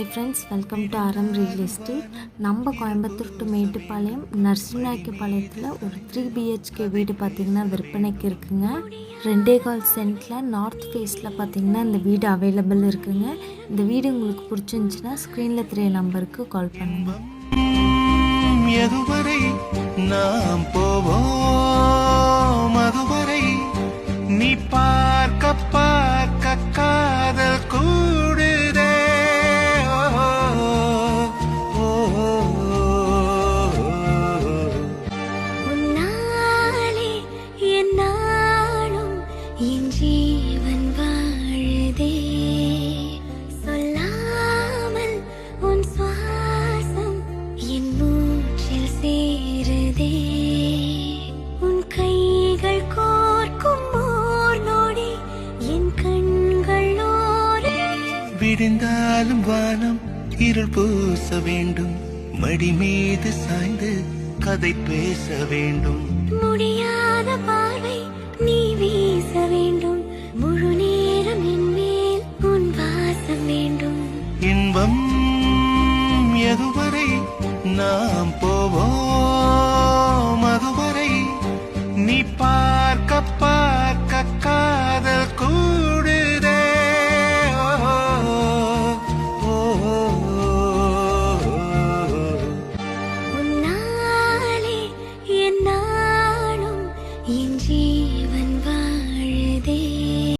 Hi friends welcome to Aram real estate நம்ம Coimbatore to Mettupalayam நரசிம்நாயக்கபாளையத்தில் ஒரு three BHK வீடு பார்த்திங்கன்னா விற்பனைக்கு இருக்குங்க. ரெண்டே கால் சென்ட்டில் நார்த் ஃபேஸில் பார்த்திங்கன்னா இந்த வீடு அவைலபிள் இருக்குங்க. இந்த வீடு உங்களுக்கு பிடிச்சிருந்துச்சின்னா ஸ்க்ரீனில் தெரிய நம்பருக்கு கால் பண்ணுங்கள் எதுவரை நாம் போவோம்? என் ஜீவன் வாழுதே. சொல்லாமல் உன் சுவாசம் என் மூச்சில் சேருதே. உன் கைகள் கோர்க்கும் ஓர் நொடி என் கண்கள் விடிந்தாலும் வானம் இருள் பூச வேண்டும். மடி மீது சாய்ந்து கதை பேச வேண்டும். வீ நாம் போவோம். அதுவரை நீ பார்க்க